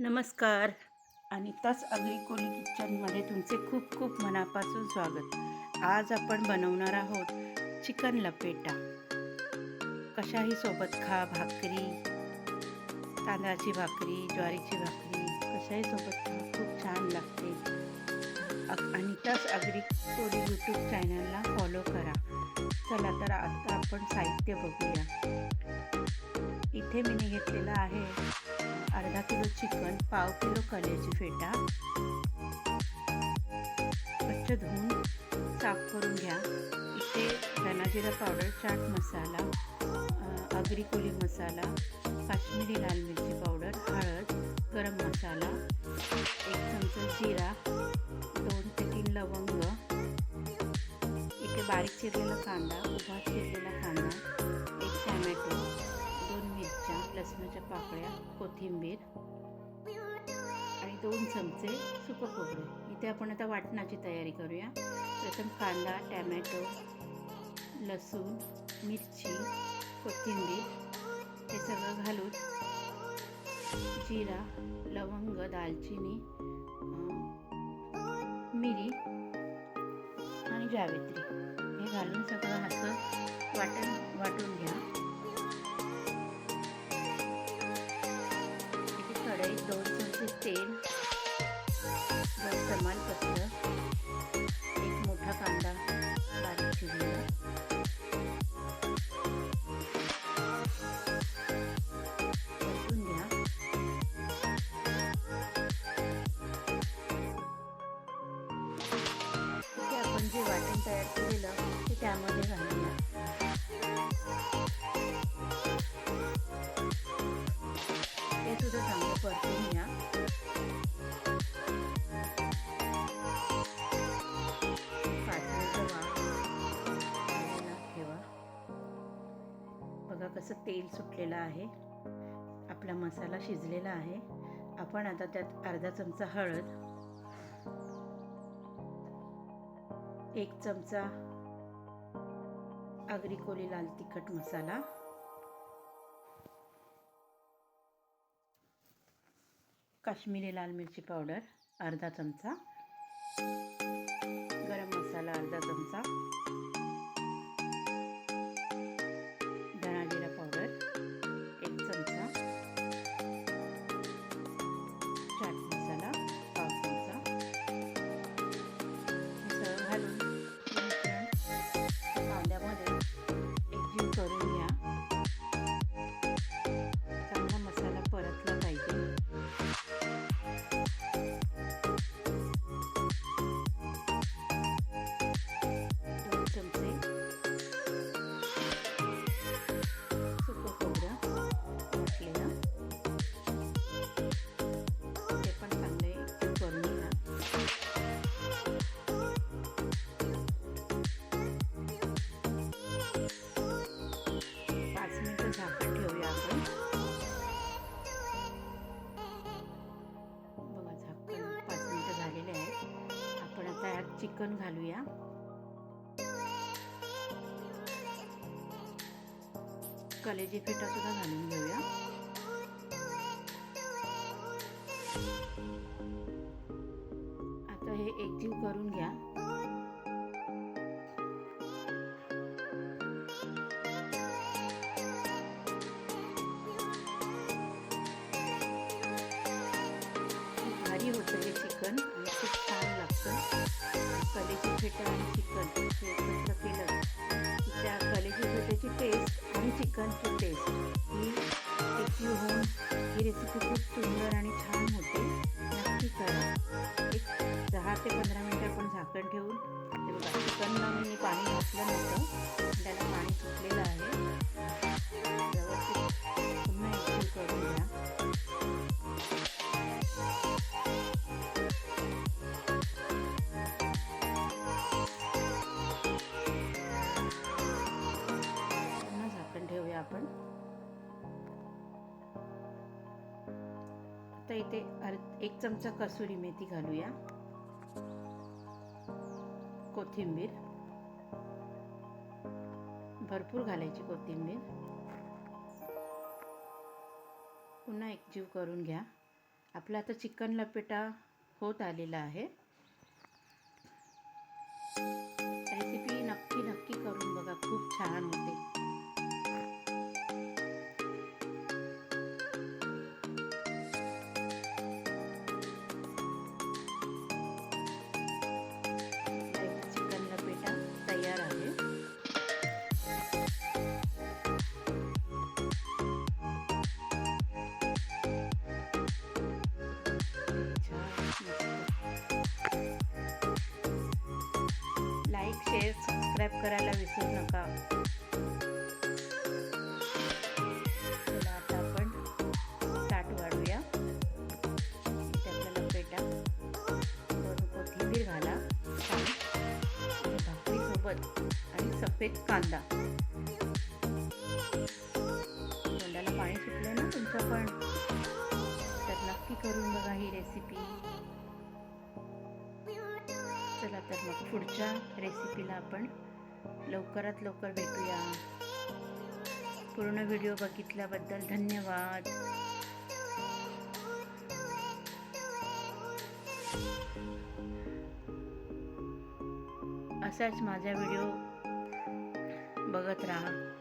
नमस्कार आणि तस अगली कोली किचनमध्ये तुमचे खूप खूप मनापासून स्वागत. आज आपण बनवणार आहोत चिकन लपेटा. कशाही सोबत खा भाकरी तांदळाची भाकरी ज्वारीची भाकरी कशाही सोबत खा खूप छान लागते. अ- आणि तस अगरी कोली यूट्यूब चॅनलला फॉलो करा. चला तर आता आपण साहित्य बघूया. इथे मी घेतलेलं आहे अर्धा किलो चिकन पाव किलो कलेची फेटा. स्वच्छ धुवून साफ करून घ्या. इथे धनाजिरा पावडर चाट मसाला अ, आगरी कोली मसाला काश्मीरी लाल मिरची पावडर हळद गरम मसाला एक चमचा जिरा दोन ते तीन लवंग इथे बारीक चिरलेला कांदा उभा चिरलेला कांदा एक टॅमॅटो लसणाच्या पाकळ्या कोथिंबीर आणि दोन चमचे सुकं खोबरं. इथे आपण आता वाटणाची तयारी करूया. प्रथम कांदा टॅमॅटो लसूण मिरची कोथिंबीर हे सगळं घालून जिरा लवंग दालचिनी मिरी आणि जावेत्री हे घालून सगळं असं वाटण वाटून घ्या. दोन चमचे तेल दोन तमालपत्र एक मोठा कांदा बारीक चिरलेला परतून घ्या. इथे आपण जे वाटण तयार केलेलं कसं तेल सुटलेलं आहे. आपला मसाला शिजलेला आहे. आपण आता त्यात अर्धा चमचा हळद एक चमचा आगरी कोली लाल तिखट मसाला काश्मीरी लाल मिरची पावडर अर्धा चमचा गरम मसाला अर्धा चमचा चिकन घालूया. कलेजी फेटा सुद्धा घालून घेऊया. आता हे एकजीव करून घ्या. चिकनची टेस्ट ही एकजीव होऊन ही रेसिपी खूप सुंदर आणि छान होती. आपण. आता इथे एक चमचा कसुरी मेथी घालूया. कोथिंबीर. भरपूर घालायची कोथिंबीर. पुन्हा एकजीव करून घ्या. आपला आता चिकन लपेटा होत आलेला आहे. रेसिपी नक्की नक्की करून बघा. खूप छान होते. सबस्क्राईब करायला विसरू नका. चला आता आपण ताट वाढूया. इथे आपल्याला पेटा वरून कोथिंबीर घाला. छान आणि भाकरीसोबत आणि सफेद कांदा. तोंडाला पाणी सुटलं ना तुमचं पण? तर नक्की करून बघा ही रेसिपी चला तर मग पुढच्या रेसिपीला आपण लवकरात लवकर भेटूया. पूर्ण व्हिडिओ बघितल्याबद्दल धन्यवाद. असाच माझा व्हिडिओ बघत राहा.